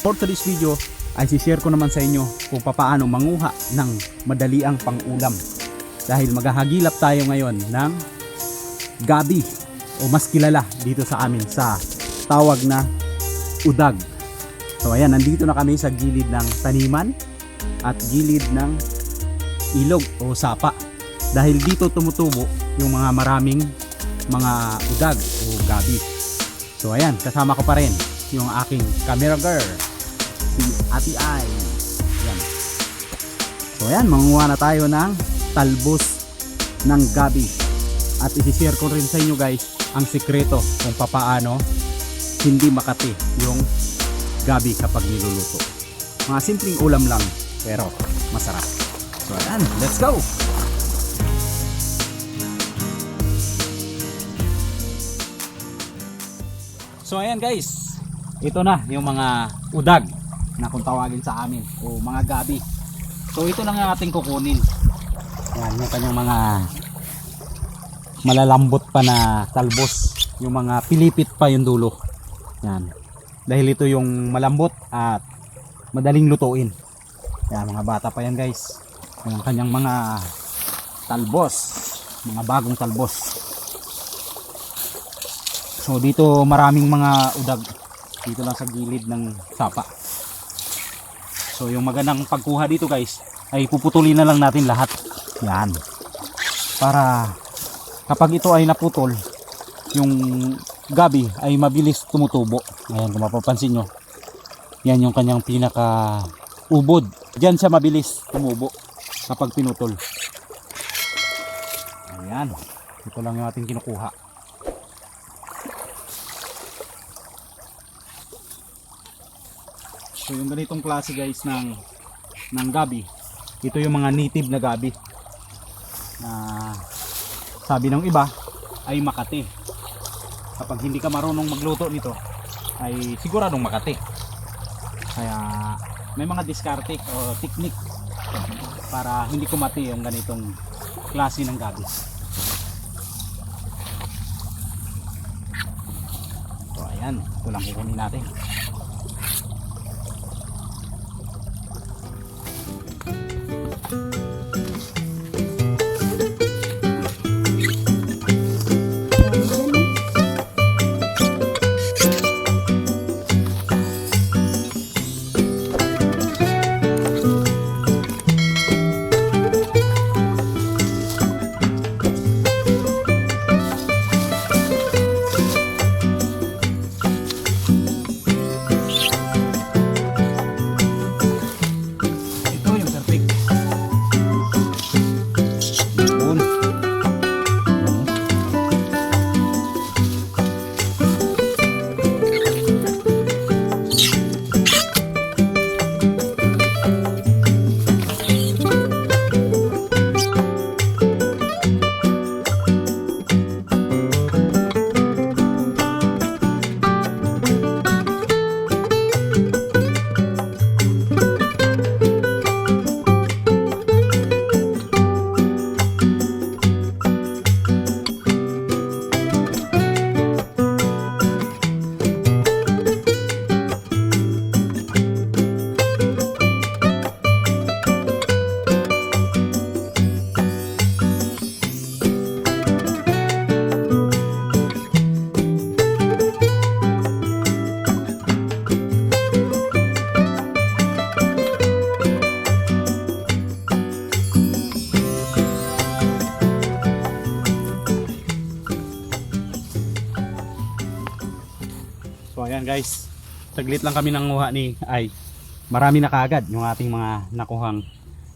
for today's video ay sishare ko naman sa inyo kung paano manguha ng madaliang pangulam. Dahil maghahagilap tayo ngayon ng gabi o mas kilala dito sa amin sa tawag na udag. So ayan, nandito na kami sa gilid ng taniman at gilid ng ilog o sapa. Dahil dito tumutubo yung mga maraming mga udag o gabi. So ayan, kasama ko pa rin yung aking camera girl, si Ate Ai. Ayan. So ayan, manguha na tayo ng talbos ng gabi. At isi-share ko rin sa inyo guys ang sikreto kung papaano hindi makati yung gabi kapag niluluto. Mga simpleng ulam lang pero masarap. So ayan, let's go! So ayan guys, ito na yung mga udag na kung tawagin sa amin o mga gabi. So ito lang yung ating kukunin. Yan, yung kanyang mga malalambot pa na talbos. Yung mga pilipit pa yung dulo. Yan. Dahil ito yung malambot at madaling lutuin. Yan, mga bata pa yan guys. Yung kanyang mga talbos. Mga bagong talbos. So dito maraming mga udag dito lang sa gilid ng sapa. So yung magandang pagkuha dito guys ay puputulin na lang natin lahat. Yan. Para kapag ito ay naputol, yung gabi ay mabilis tumutubo. Ayan kung mapapansin nyo. Yan yung kanyang pinaka ubod. Diyan siya mabilis tumubo kapag pinutol. Ayan. Ito lang yung ating kinukuha. So yung ganitong klase guys ng ng gabi, ito yung mga native na gabi. Na sabi ng iba ay makati. Kapag hindi ka marunong magluto nito ay siguradong makati. Kaya may mga diskarte o technique para hindi kumati yung ganitong klase ng gabi. So ayan, ito lang kukunin natin. Saglit lang kami nanguha ni ay marami na kaagad yung ating mga nakuhang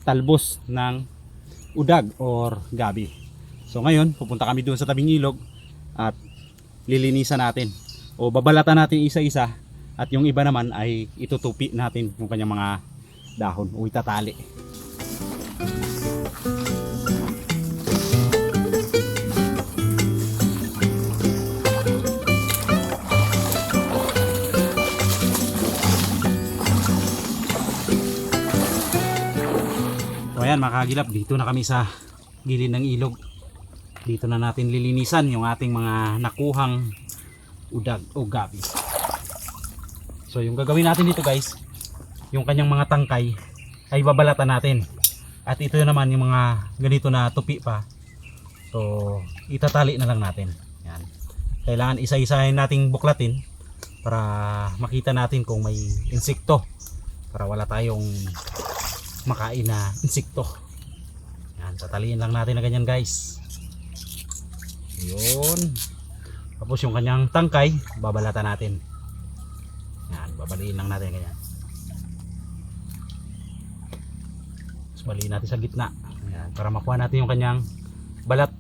talbos ng udag or gabi. So ngayon, pupunta kami doon sa tabing ilog at lilinisan natin o babalatan natin isa-isa at yung iba naman ay itutupi natin yung kanyang mga dahon o itatali. Ayan mga kagilap, dito na kami sa gilid ng ilog. Dito na natin lilinisan yung ating mga nakuhang udag o gabi. So yung gagawin natin dito guys, yung kanyang mga tangkay ay babalatan natin. At ito naman yung mga ganito na tupi pa. So, itatali na lang natin. Yan. Kailangan isa-isahin nating buklatin para makita natin kung may insekto. Para wala tayong makain na insekto. Yan, tataliin lang natin na ganyan guys. Yun. Tapos yung kanyang tangkay, babalatan natin. Yan, babaliin lang natin ganyan. Tapos baliin natin sa gitna. Yan, para makuha natin yung kanyang balat.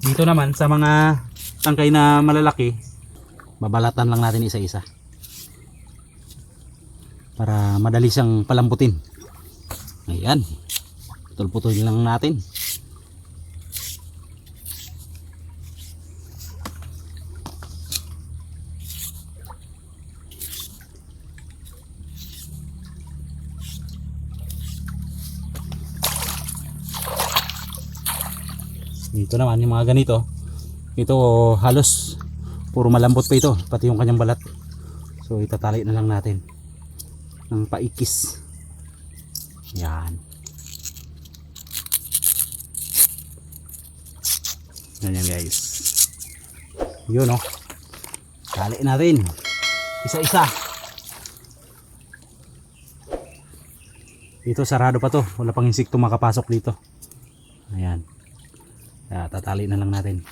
Dito naman sa mga tangkay na malalaki, babalatan lang natin isa-isa. Para madali siyang palambutin. Ayan. Putol-putol lang natin. Dito naman yung mga ganito. Ito halos puro malambot pa ito, pati yung kanyang balat. So itatali na lang natin ng paikis. Yan. Ganyan guys. Yun oh. Tali natin. Isa-isa. Dito sarado pa to. Wala pang insekto makapasok dito. Ayan. Kaya tatali na lang natin.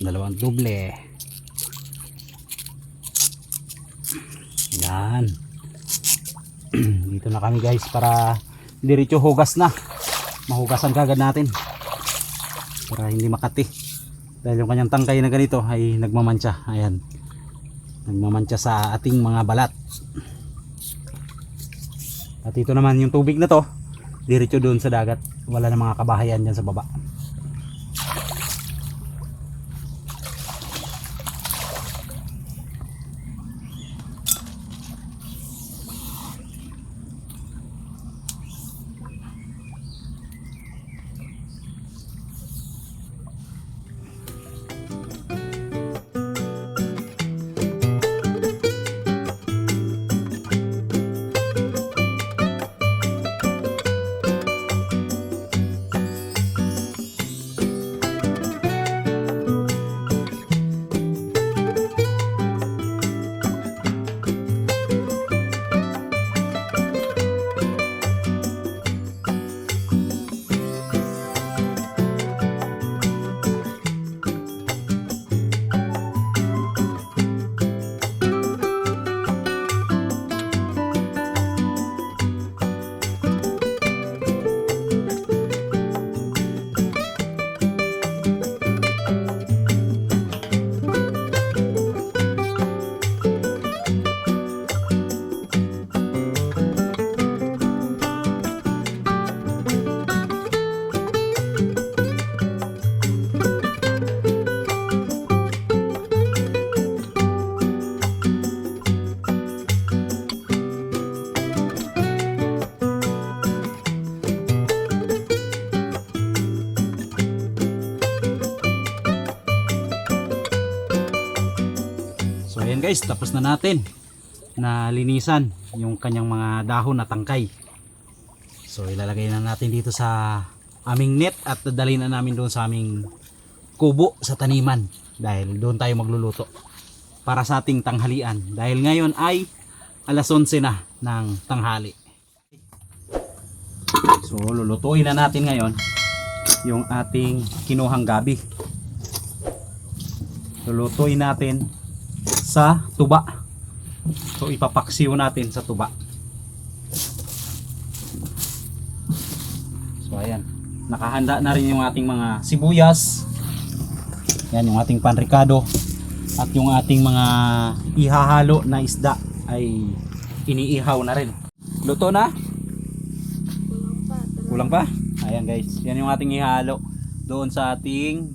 Dalawang doble. Yan. Dito na kami guys para diretso hugas na. Mahugasan kagad natin. Para hindi makati. Dahil yung kanyang tangkay na ganito ay nagmamantsa. Ayan. Nagmamantsa sa ating mga balat. At ito naman yung tubig na to, diretso doon sa dagat. Wala na mga kabahayan dyan sa baba. Guys, tapos na natin na linisan yung kanyang mga dahon na tangkay. So ilalagay na natin dito sa aming net at dadalhin na namin doon sa aming kubo sa taniman dahil doon tayo magluluto para sa ating tanghalian dahil ngayon ay alas 11 na ng tanghali. So lulutuin na natin ngayon yung ating kinuhang gabi. Lulutuin natin sa tuba. So ipapaksiw natin sa tuba. So ayan, nakahanda na rin yung ating mga sibuyas. Yan yung ating panrikado at yung ating mga ihahalo na isda ay iniihaw na rin. Luto na? Kulang pa? Ayan guys, yan yung ating ihalo doon sa ating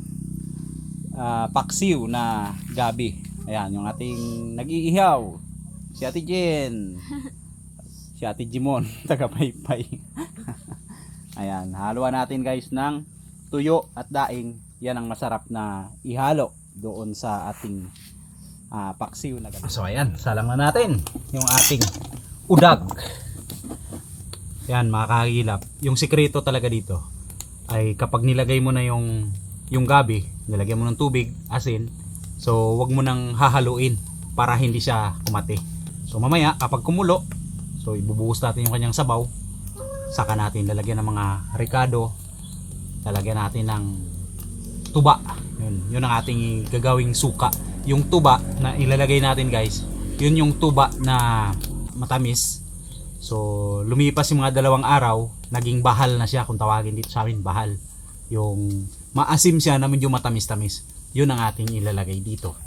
ah, paksiw na gabi. Ayan, yung ating nag-iihaw. Si Ate Jen. si Ate Jimon, taga Paypay. Ayan, haluan natin guys ng tuyo at daing. Yan ang masarap na ihalo doon sa ating ah, paksiw na ganun. So ayan, salang na natin yung ating udag. Yan mga kahagilap. Yung sikreto talaga dito ay kapag nilagay mo na yung yung gabi, nilagyan mo ng tubig, asin, so wag mo nang hahaluin para hindi siya kumati. So mamaya kapag kumulo, so ibubuhos natin yung kanyang sabaw, saka natin lalagyan ng mga ricado, lalagyan natin ng tuba. Yun, yun ang ating gagawing suka. Yung tuba na ilalagay natin guys, yun yung tuba na matamis. So, lumipas yung mga dalawang araw, naging bahal na siya kung tawagin dito sa amin, bahal. Yung maasim siya na medyo matamis-tamis. Yun ang ating ilalagay dito.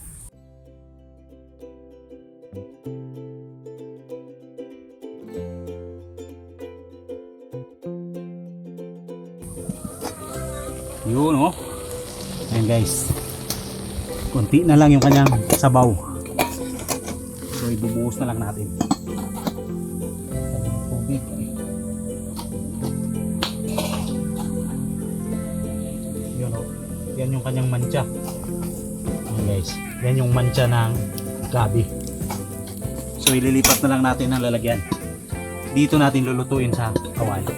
Yun oh. Ayan guys. Kunti na lang yung kanyang sabaw. So ibubuhos na lang natin. Tubig. Yun oh. Yan yung kanyang mancha. Guys. Yan yung mancha ng gabi. So ililipat na lang natin ang lalagyan. Dito natin lulutuin sa kawali.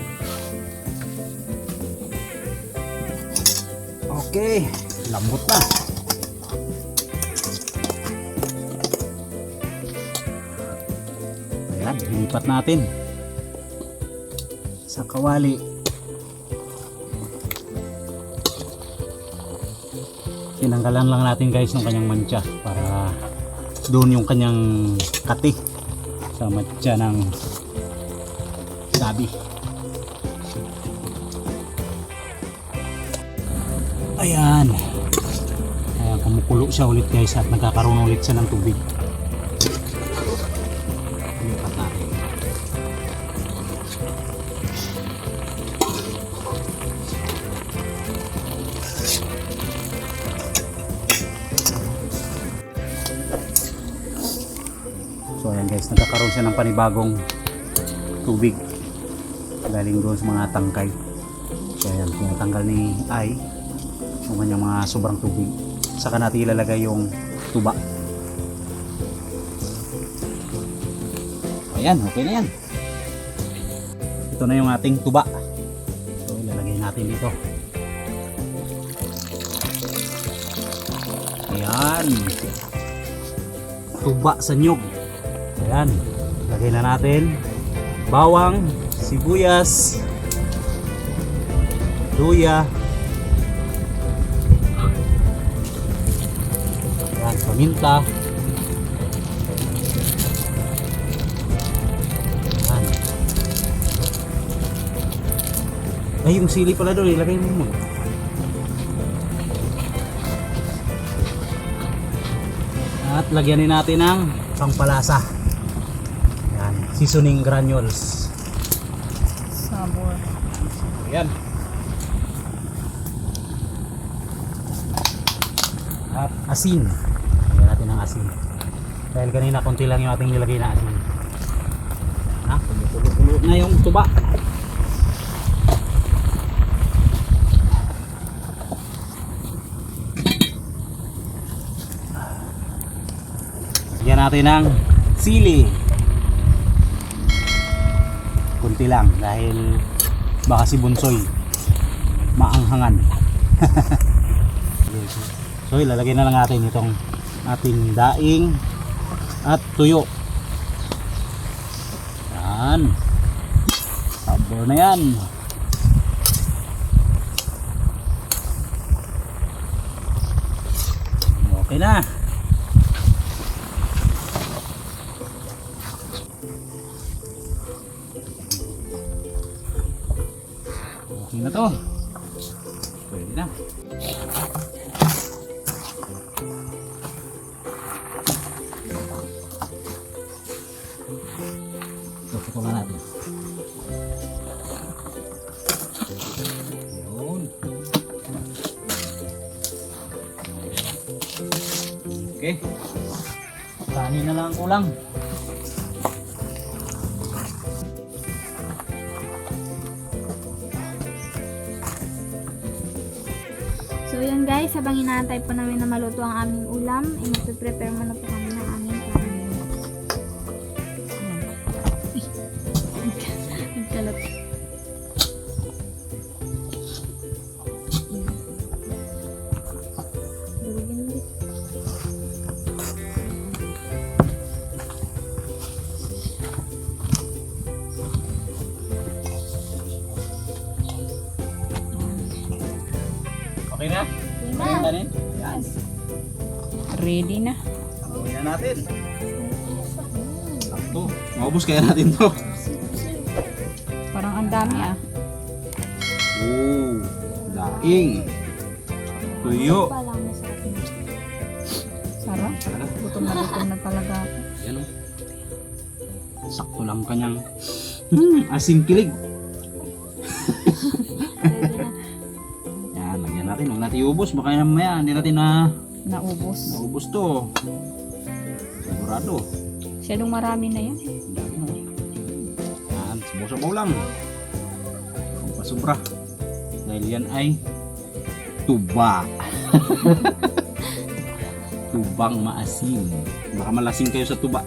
Okay, lambot na. Ayan, lilipat natin. Sa kawali. Tinanggalan lang natin guys ng kanyang mancha para doon yung kanyang kati sa mancha ng gabi. Ayan. Ayan, kumukulo siya ulit guys at nagkakaroon ulit siya ng tubig. Panibagong tubig galing doon sa mga tangkay. So ayan, tinatanggal ni Ai yung kanyang mga sobrang tubig. Saka natin ilalagay yung tuba. Ayan, okay na yan. Ito na yung ating tuba. So ilalagay natin dito. Ayan. Tuba sa nyug. Ayan. Lagay na natin. Bawang, sibuyas, luya, Yan, paminta. Yan. Ay, yung sili pala doon, ilagay mo mo. At lagyan din natin ng pangpalasa. Seasoning granules. Sabor. Yan. At asin. Lagyan natin ng asin. Dahil kanina konti lang yung ating nilagay na asin. Ha? Kumukulo-kulo na yung tuba. Lagyan natin ng sili. Kunti lang dahil baka si Bunsoy maanghangan. so ilalagay na lang natin itong ating daing at tuyo. Yan. Sabor na yan. Okay na. Okay na to. Pwede na. Ito, tutulan natin. Yun. Okay. Kanin na lang ang kulang. Habang inaantay po namin na maluto ang aming ulam, ay magpe-prepare muna po kami Ready na. Na natin. Sakto. Maubos kaya natin to. Parang ang dami ah. Oh, daing. Tuyo. Sarap. Tara. Gutom na gutom na talaga ako. Yan o. Sakto lang kanyang hmm, asim kilig. Yan, lagyan natin. Huwag natin iubos. Baka mamaya hindi natin na Naubos. naubos to. Sigurado. Masyadong marami na yan. Dami no. Yan, sabaw-sabaw lang. Huwag pa sobra. Dahil yan ay tuba. Tubang maasim. Baka malasing kayo sa tuba.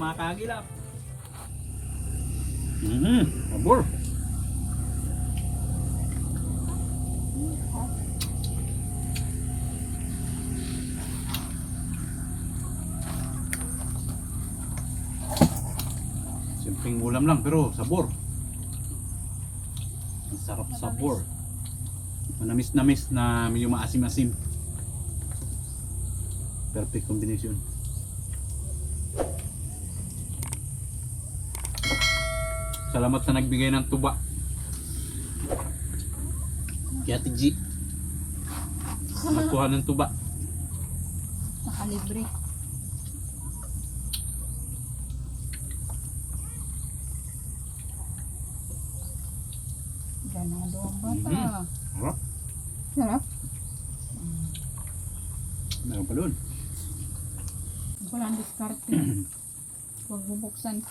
Mga kagilap. Mhm, abor. Simpleng ulam lang pero sabor. Ang sarap sabor. Manamis-namis na medyo maasim-asim. Perfect combination. Salamat sa nagbigay ng tuba. Kaya G. Nagkuha ng tuba. Nakalibre. Ganado ang bata. Mhm. Harap. Sarap. Meron pa doon. Wala ang diskarte. Huwag bubuksan.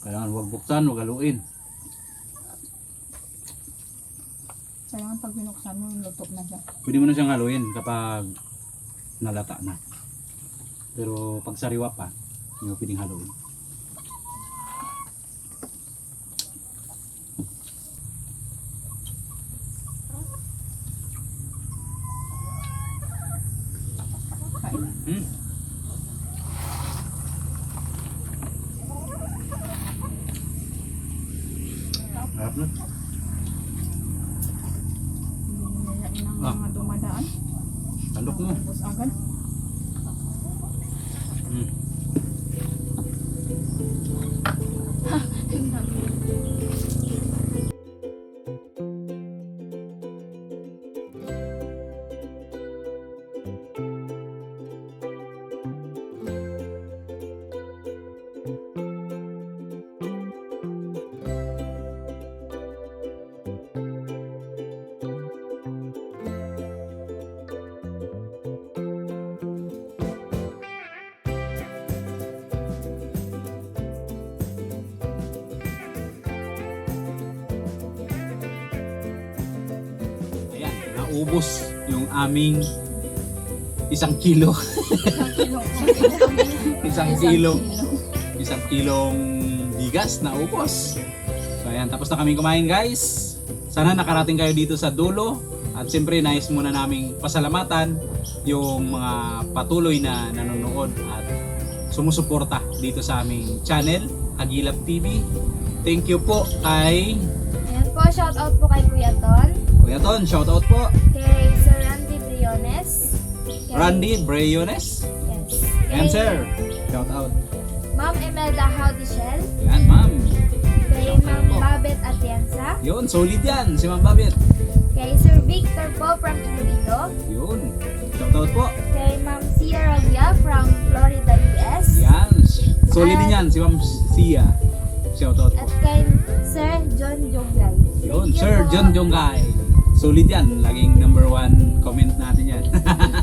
Kailangan huwag buksan, huwag haluin. Kailangan pag binuksan mo, luto na siya. Pwede mo na siyang haluin kapag nalata na. Pero pag sariwa pa, hindi mo pwedeng haluin. Naubos yung aming isang kilo. isang kilo. Isang kilong bigas na ubos. So ayan, tapos na kami kumain guys. Sana nakarating kayo dito sa dulo. At siyempre, nais muna naming pasalamatan yung mga patuloy na nanonood at sumusuporta dito sa aming channel, Agilap TV. Thank you po kay Ayan po, shout out po kay Kuya Ton, Kuya Ton, shoutout po. kay Sir Randy Briones, kay, Randy Breyones. yes, Ayan kay sir, shoutout. Ma'am Emelda Haldishel, Ayan ma'am. kay Ma'am Babet Atienza, Yun, solid yan, si Ma'am Babit. kay Sir Victor po from Iloilo, Yun, shoutout po. kay Ma'am Sia Ralia from Florida, US, Yan, solid din yan, si Ma'am Sia. Shoutout po. at kay Sir John Jonggay. Yun, Sir po. John Jongay. Solid yan, laging number one comment natin yan.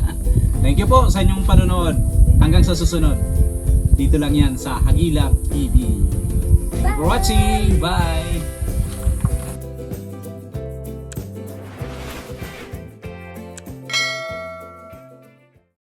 Thank you po sa inyong panonood. Hanggang sa susunod. Dito lang yan sa Hagilang TV. Thank you for watching. Bye!